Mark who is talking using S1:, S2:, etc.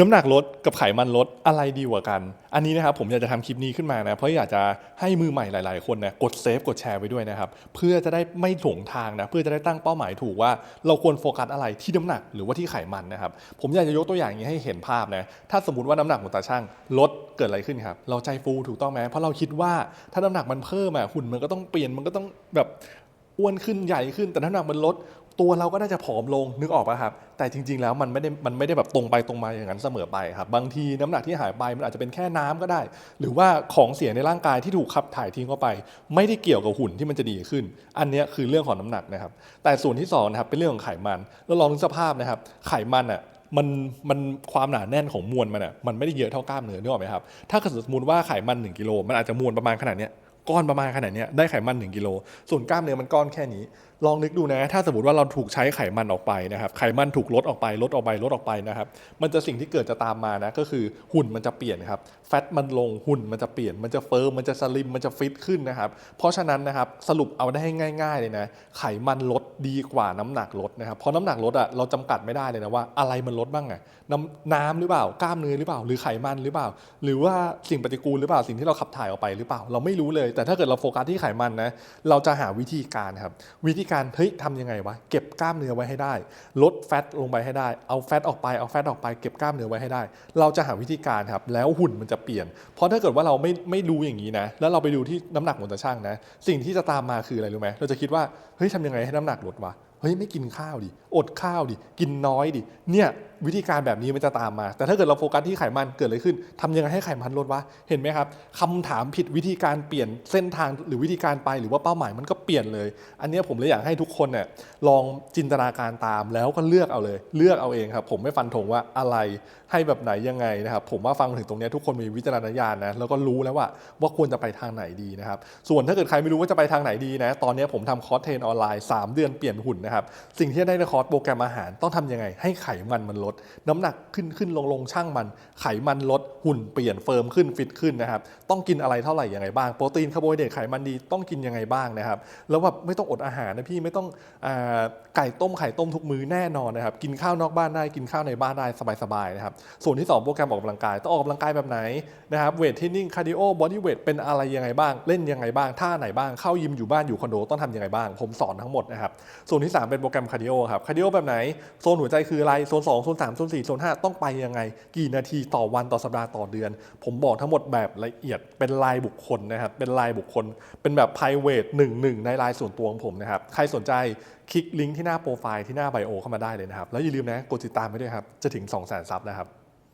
S1: น้ำหนักลดกับไขมันลดอะไรดีกว่ากัน อันนี้นะครับผมอยากจะทำคลิปนี้ขึ้นมานะ เพราะอยากจะให้มือใหม่หลาย ๆ คนนะกดเซฟกดแชร์ไว้ด้วยนะครับ เพื่อจะได้ไม่หลงทางนะ เพื่อจะได้ตั้งเป้าหมายถูกว่า เราควรโฟกัสอะไรที่น้ำหนักหรือว่าที่ไขมันนะครับ ผมอยากจะยกตัวอย่างนี้ให้เห็นภาพนะ ถ้าสมมติว่าน้ำหนักของตาช่างลดเกิดอะไรขึ้นครับ เราใจฟูถูกต้องไหมเพราะเราคิดว่าถ้าน้ำหนักมันเพิ่มอะหุ่นมันก็ต้องเปลี่ยนมันก็ต้องแบบอ้วนขึ้นใหญ่ขึ้นแต่น้ำหนักมันลด ตัวเราก็น่าจะผอมลงนึกออกป่ะครับ แต่จริง ๆ แล้วมันไม่ได้มันไม่ได้แบบตรงไปตรงมาอย่างนั้นเสมอไปครับ บางทีน้ำหนักที่หายไปมันอาจจะเป็นแค่น้ำก็ได้ หรือว่าของเสียในร่างกายที่ถูกขับถ่ายทิ้งเข้าไป ไม่ได้เกี่ยวกับหุ่นที่มันจะดีขึ้น อันนี้คือเรื่องของน้ำหนักนะครับ แต่ส่วนที่สองนะครับเป็นเรื่องของไขมันแล้วลองนึกสภาพนะครับ ไขมันอะมันมันความหนาแน่นของมวลมันอะมันไม่ได้เยอะเท่ากล้ามเนื้อนึกออกไหมครับถ้าสมมติว่าไขมัน 1กิโลมันอาจจะมวลประมาณขนาดเนี้ย ก้อนประมาณขนาดนี้ได้ไขมัน 1 กิโล ส่วนกล้ามเนื้อมันก้อนแค่นี้ ลองนึกดูนะ ถ้าสมมติว่าเราถูกใช้ไขมันออกไปนะครับ ไขมันถูกลดออกไป ลดออกไป ลดออกไปนะครับ มันจะสิ่งที่เกิดจะตามมานะ ก็คือหุ่นมันจะเปลี่ยนครับ แฟตมันลง หุ่นมันจะเปลี่ยน มันจะเฟิร์ม มันจะสลิม มันจะฟิตขึ้นนะครับ เพราะฉะนั้นนะครับ สรุปเอาได้ให้ง่าย ๆ เลยนะ ไขมันลดดีกว่าน้ำหนักลดนะครับ เพราะน้ำหนักลดอะเราจำกัดไม่ได้เลยนะว่าอะไรมันลดบ้างอะน้ำน้ำหรือเปล่า กล้ามเนื้อหรือเปล่า หรือไขมันหรือเปล่า หรือว่าสิ่งปฏิกูลหรือเปล่า สิ่งที่เราขับถ่ายออกไปหรือเปล่า เราไม่รู้เลยแต่ถ้าเกิดเราโฟกัสที่ไขมันนะ เราจะหาวิธีการครับ วิธีการเฮ้ยทำยังไงวะ เก็บกล้ามเนื้อไว้ให้ได้ ลดแฟตลงไปให้ได้ เอาแฟตออกไป เอาแฟตออกไป เก็บกล้ามเนื้อไว้ให้ได้ เราจะหาวิธีการครับ แล้วหุ่นมันจะเปลี่ยน เพราะถ้าเกิดว่าเราไม่ไม่รู้อย่างนี้นะ แล้วเราไปดูที่น้ำหนักบนตะช่างนะ สิ่งที่จะตามมาคืออะไรรู้ไหมเราจะคิดว่า เฮ้ยทำยังไงให้น้ำหนักลดวะ ฮ้ยไม่กินข้าวดิอดข้าวดิกินน้อยดิเนี่ยวิธีการแบบนี้มันจะตามมา แต่ถ้าเกิดเราโฟกัสที่ไขมันเกิดอะไรขึ้นทำยังไงให้ไขมันลดวะเห็นไหมครับคำถามผิดวิธีการเปลี่ยนเส้นทางหรือวิธีการไปหรือว่าเป้าหมายมันก็เปลี่ยนเลย อันเนี้ยผมเลยอยากให้ทุกคนเนี่ยลองจินตนาการตามแล้วก็เลือกเอาเลย เลือกเอาเองครับผมไม่ฟันธงว่าอะไรให้แบบไหนยังไงนะครับผมว่าฟังถึงตรงเนี้ยทุกคนมีวิจารณญาณนะแล้วก็รู้แล้วว่าว่าควรจะไปทางไหนดีนะครับส่วนถ้าเกิดใครไม่รู้ว่าจะไปทางไหนดีนะตอนนี้ผมทำคอร์สเทรนออนไลน์ 3 เดือนเปลี่ยนหุ่นนะครับสิ่งที่ได้ในคอร์สโปรแกรมอาหารต้องทำยังไง ให้ไขมันมันลด น้ำหนักขึ้นขึ้นลงลงช่างมัน ไขมันลดหุ่นเปลี่ยนเฟิร์มขึ้นฟิตขึ้นนะครับต้องกินอะไรเท่าไหร่ยังไงบ้างโปรตีนคาร์โบไฮเดรตไขมันดีต้องกินยังไงบ้างนะครับแล้วแบบไม่ต้องอดอาหารนะพี่ไม่ต้องอไก่ต้มไข่ต้มทุกมื้อแน่นอนนะครับกินข้าวนอกบ้านได้กินข้าวในบ้านได้สบายๆนะครับส่วนที่ 2 โปรแกรมออกกำลังกายต้องออกกำลังกายแบบไหนนะครับเวทเทรนนิ่งคาร์ดิโอบอดี้เวทเป็นอะไรยังไงบ้าง เล่นยังไงบ้างท่าไหนบ้างเข้ายิมอยู่บ้านอยู่คอนโดต้องทำยังไงบ้าง ผมสอนทั้งหมดนะครับส่วนที่ 3เป็นโปรแกรมคาร์ดิโอครับ คาร์ดิโอแบบไหน โซนหัวใจคืออะไร โซน 2 โซน 3 โซน 4 โซน 5 ต้องไปยังไง กี่นาทีต่อวันต่อสัปดาห์ต่อเดือน ผมบอกทั้งหมดแบบละเอียดเป็นรายบุคคลนะครับ เป็นรายบุคคล เป็นแบบ private หนึ่งหนึ่งในรายส่วนตัวของผมนะครับ ใครสนใจคลิกลิงก์ที่หน้าโปรไฟล์ที่หน้าไบโอเข้ามาได้เลยนะครับ แล้วอย่าลืมนะกดติดตามไปด้วยครับ จะถึง 2 0 0 0 0 0ซับนะครับ